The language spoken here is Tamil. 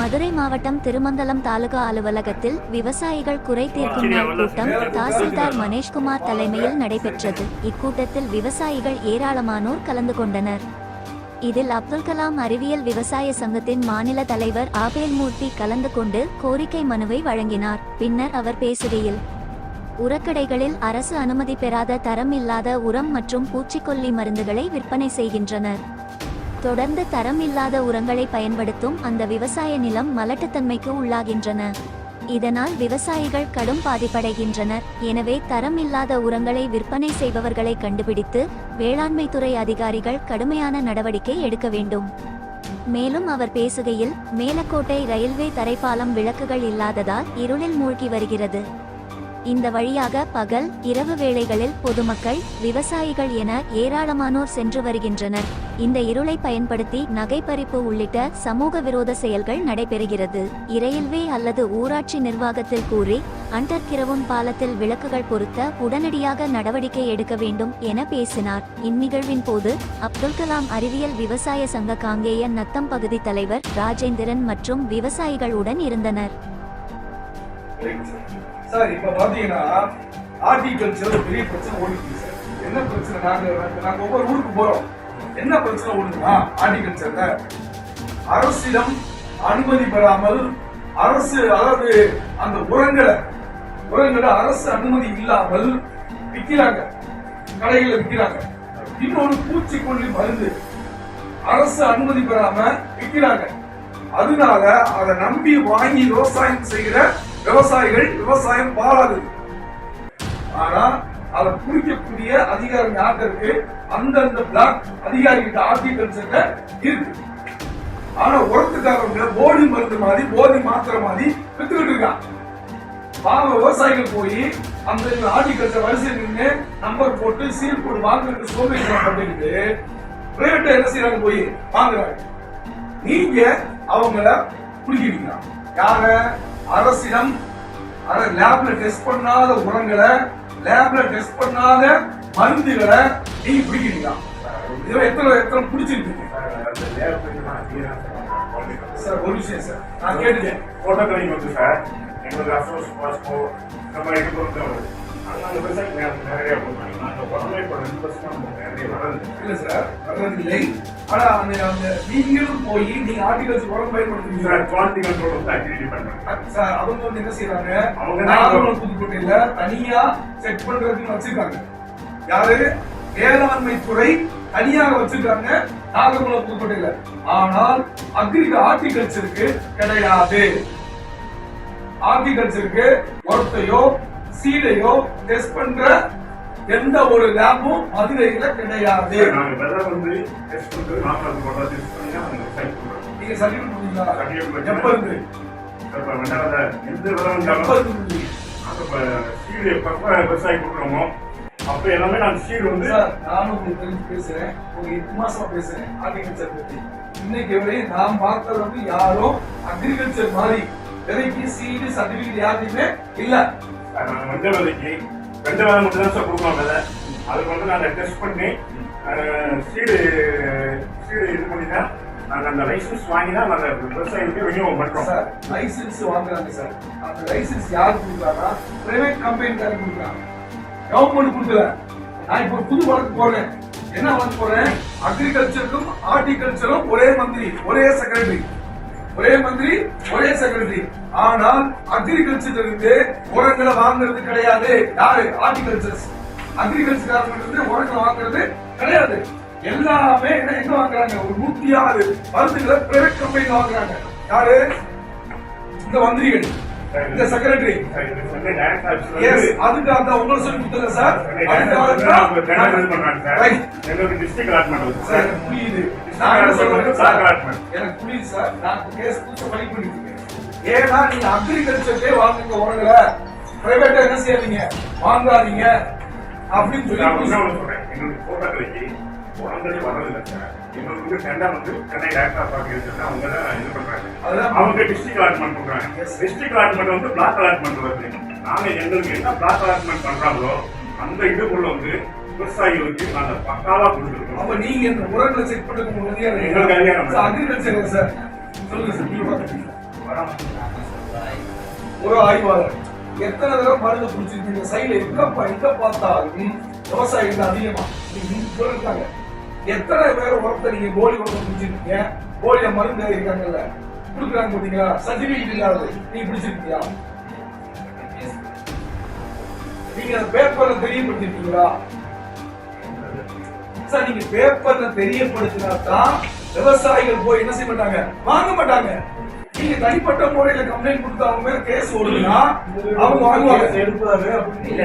மதுரை மாவட்டம் திருமங்கலம் தாலுகா அலுவலகத்தில் விவசாயிகள் குறை தீர்க்கும் நாள் கூட்டம் தாசில்தார் மனேஷ்குமார் தலைமையில் நடைபெற்றது. இக்கூட்டத்தில் விவசாயிகள் ஏராளமானோர் கலந்து கொண்டனர். இதில் அப்துல் கலாம் அறிவியல் விவசாய சங்கத்தின் மாநில தலைவர் ஆபேல் மூர்த்தி கலந்து கொண்டு கோரிக்கை மனுவை வழங்கினார். பின்னர் அவர் பேசுகையில் உரக்கடைகளில் அரசு அனுமதி பெறாத தரம் இல்லாத உரம் மற்றும் பூச்சிக்கொல்லி மருந்துகளை விற்பனை செய்கின்றனர். தொடர்ந்து தரம் இல்லாத உரங்களை பயன்படுத்தும் அந்த விவசாய நிலம் மலட்டுத்தன்மைக்கு உள்ளாகின்றன. இதனால் விவசாயிகள் கடும் பாதிப்படைகின்றனர். எனவே தரம் இல்லாத உரங்களை விற்பனை செய்பவர்களை கண்டுபிடித்து வேளாண்மை துறை அதிகாரிகள் கடுமையான நடவடிக்கை எடுக்க வேண்டும். மேலும் அவர் பேசுகையில் மேலக்கோட்டை ரயில்வே தரைப்பாலம் விளக்குகள் இல்லாததால் இருளில் மூழ்கி வருகிறது. இந்த வழியாக பகல் இரவு வேளைகளில் பொதுமக்கள் விவசாயிகள் என ஏராளமானோர் சென்று வருகின்றனர். இந்த இருளை பயன்படுத்தி நகை பறிப்பு உள்ளிட்ட சமூக விரோத செயல்கள் நடைபெறுகிறது. இரயில்வே அல்லது ஊராட்சி நிர்வாகத்தில் கூறி அண்டர்கிரவும் பாலத்தில் விளக்குகள் பொருத்த உடனடியாக நடவடிக்கை எடுக்க வேண்டும் என பேசினார். இந்நிகழ்வின் போது அப்துல் கலாம் அறிவியல் விவசாய சங்க காங்கேய நத்தம் பகுதி தலைவர் ராஜேந்திரன் மற்றும் விவசாயிகளுடன் இருந்தனர். சார் இப்ப பாத்தீங்கன்னா ஹார்டிகல்ச்சர் ஒரு பெரிய பிரச்சனை ஓடிட்டு சார் என்ன பிரச்சனை? நாங்க நாங்க ஒவ்வொரு ஊருக்கு போறோம். என்ன பிரச்சனை ஓடுதுன்னா ஹார்டிகல்ச்சர்ல அரசிடம் அனுமதி பெறாமல் அரசு அதாவது அந்த உரங்களை உரங்களை அரசு அனுமதி இல்லாமல் விற்கிறாங்க கடைகளில் விற்கிறாங்க இன்னொரு பூச்சிக்கொல்லி மருந்து. அரசு அனுமதி பெறாம விற்கிறாங்க அதனால அதை நம்பி வாங்கி விவசாயம் செய்கிற விவசாயிகள் விவசாயம் பாராது ஆனா அதை குடிக்கக்கூடிய அதிகாரம் யார்கிட்ட இருக்கு அந்தந்த பிளாக் அதிகாரிகிட்ட ஹார்டிகல்ச்சர்ல இருக்கு. ஆனா உரத்துக்காரங்க போதி மருந்து மாதிரி போதி மாத்திரை மாதிரி வித்துக்கிட்டு இருக்கான் பாவ விவசாயிகள் போய் அந்த ஹார்டிகல்ச்சர் வரிசை நின்று நம்பர் போட்டு சீல் போட்டு வாங்குறதுக்கு சோதனை பண்ணிட்டு பிரைவேட் என்ன செய்யறாங்க போய்? வாங்குறாங்க. நீங்க அவங்கள குடிக்கிறீங்க யார? அரசிடம் லேப்ல டெஸ்ட் பண்ணாத உரங்களை லேப்ல டெஸ்ட் பண்ணாத மருந்துகளை நீங்க பிடிக்கிறீங்களா இதுல எத்தனை எத்தனை குடிச்சிருக்கீங்க சார் ஒரு விஷயம் சார். நான் கேட்டுட்டேன் தோட்டக்கலைக்கு வந்து சார் எங்களுக்கு அசோஸ் பாஸ்போ இந்த மாதிரி இது பொறுத்த அந்த பிரச்சனை நிறைய நாங்கள் வளருது இல்ல சார் வர்றதில்லை ஆனா அந்த அந்த நீங்களும் போய் நீங்க ஆர்டிகல்ஸ் உரம் பயன்படுத்துறீங்க சார் குவாலிட்டி கண்ட்ரோல் வந்து ஆக்டிவிட்டி பண்ணுறாங்க சார் அவங்க வந்து என்ன செய்யறாங்க அவங்க நாகர்கோவில் புதுக்கோட்டையில தனியா செக் பண்றதுக்கு வச்சிருக்காங்க. யாரு? வேளாண்மை துறை தனியாக வச்சிருக்காங்க. நாகர்கோவில் புதுக்கோட்டையில ஆனால் அக்ரி ஹார்டிகல்ச்சருக்கு கிடையாது. ஹார்டிகல்ச்சருக்கு உரத்தையோ சீடையோ டெஸ்ட் பண்ற எந்த ஒரு லேபும் மதுரையில கிடையாது. நீங்க சர்டிபிகேட் கொடுத்தீங்களா? எப்ப இருந்து? எப்ப இருந்து சீடு எப்போ விவசாயி கொடுக்குறோமோ அப்போ எல்லாமே நாங்கள் சீடு வந்து நானும் உங்களுக்கு தெரிஞ்சு பேசுறேன். ஒரு எட்டு மாசமா பேசுறேன். அக்ரிகல்ச்சர் பத்தி. இன்னைக்கு நான் பார்த்தது வந்து யாரும் அக்ரிகல்ச்சர் மாதிரி விலைக்கு சீடு சர்டிபிகேட் யாருமே இல்ல. நாங்கள் வெண்ட ரெண்டு வேலை மட்டும் தான் சார் கொடுக்கணும் விதை அதுக்கு வந்து நாங்கள் டெஸ்ட் பண்ணி சீடு சீடு இது பண்ணி தான் நாங்கள் அந்த லைசன்ஸ் வாங்கி தான் நாங்கள் விவசாயிகளுக்கு விநியோகம் பண்ணுறோம் சார் லைசன்ஸ் வாங்குறாங்க சார் அந்த லைசன்ஸ் யார் கொடுக்குறாங்கன்னா பிரைவேட் கம்பெனிக்காரங்க கொடுக்குறாங்க. கவர்மெண்ட் கொடுக்கல. நான் இப்போ புது வழக்கு போறேன். என்ன வழக்கு போறேன்? அக்ரிகல்ச்சருக்கும் ஹார்டிகல்ச்சரும் ஒரே மந்திரி ஒரே செக்ரட்டரி ஒரே மந்திரி ஒரே செக்ரட்டரி ஆனால் அக்ரிகல்ச்சர் இருந்து உரங்களை வாங்குறது கிடையாது. யாரு? ஹார்டிகல்ச்சர்ஸ் அக்ரிகல்ச்சர் இருந்து உரங்களை வாங்குறது கிடையாது. எல்லாமே என்ன எங்க வாங்குறாங்க? ஒரு நூத்தி ஆறு மருந்துகளை பிரைவேட் கம்பெனில வாங்குறாங்க. யாரு? இந்த மந்திரிகள். இந்த செக்ரட்டரி அதுக்கு அந்த உங்களை சொல்லி கொடுத்தல சார். புரியுது. நான் என்ன சொல்றேன். எனக்கு புரியுது சார். நான் கேஸ் புதுசா ஃபைல் பண்ணிட்டு இருக்கேன். ஏன்னா நீங்க அக்ரிகல்ச்சர்லயே வாங்குங்க உரங்களை பிரைவேட்டா என்ன செய்யாதீங்க? வாங்காதீங்க. அப்படின்னு சொல்லி சொல்றேன். எங்களுக்கு தோட்டக்கலைக்கு உடனடி வரதில்லை எங்களுக்கு வந்து டெண்டா வந்து சென்னை டேரக்டர் ஆஃப் அவங்க தான் இது பண்றாங்க. அவங்க டிஸ்ட்ரிக்ட் அலாட்மெண்ட் பண்றாங்க. டிஸ்ட்ரிக்ட் அலாட்மெண்ட் வந்து பிளாக் அலாட்மெண்ட் வருது நாங்க எங்களுக்கு என்ன பிளாக் அலாட்மெண்ட் பண்றாங்களோ அந்த இதுக்குள்ள வந்து விவசாயிகளுக்கு நாங்க பக்காவா கொடுத்துருக்கோம். அப்ப நீங்க இந்த உரங்களை செக் முன்னாடியே எங்களுக்கு அதிகாரம். Agriculture sir. சொல்லுங்க சார். ஒரு ஆய்வாளர் எத்தனை தடவை மருந்து குடிச்சிருக்கீங்க சைடுல எங்க எங்க பார்த்தாலும் விவசாயிகள் அதிகமா. சொல்லிருக்காங்க. எத்தனை பேர் உரத்தை நீங்க போலி உரத்தை குடிச்சிருக்கீங்க? போலிய மருந்து இருக்காங்கல்ல. கொடுக்குறாங்க பாத்தீங்களா? சர்டிபிகேட் இல்லாதது. நீங்க பிடிச்சிருக்கியா நீங்க பேப்பர்ல தெரியப்படுத்திருக்கீங்களா? சார் நீங்க பேப்பர்ல தெரியப்படுத்தினா தான் விவசாயிகள் போய் என்ன செய்ய மாட்டாங்க? வாங்க மாட்டாங்க. நீங்க தனிப்பட்ட முறையில கம்ப்ளைண்ட் கொடுத்து அவங்க மேல கேஸ் ஓடுதுன்னா அவங்க வாங்குவாங்க எடுப்பாரு. அப்படின்னு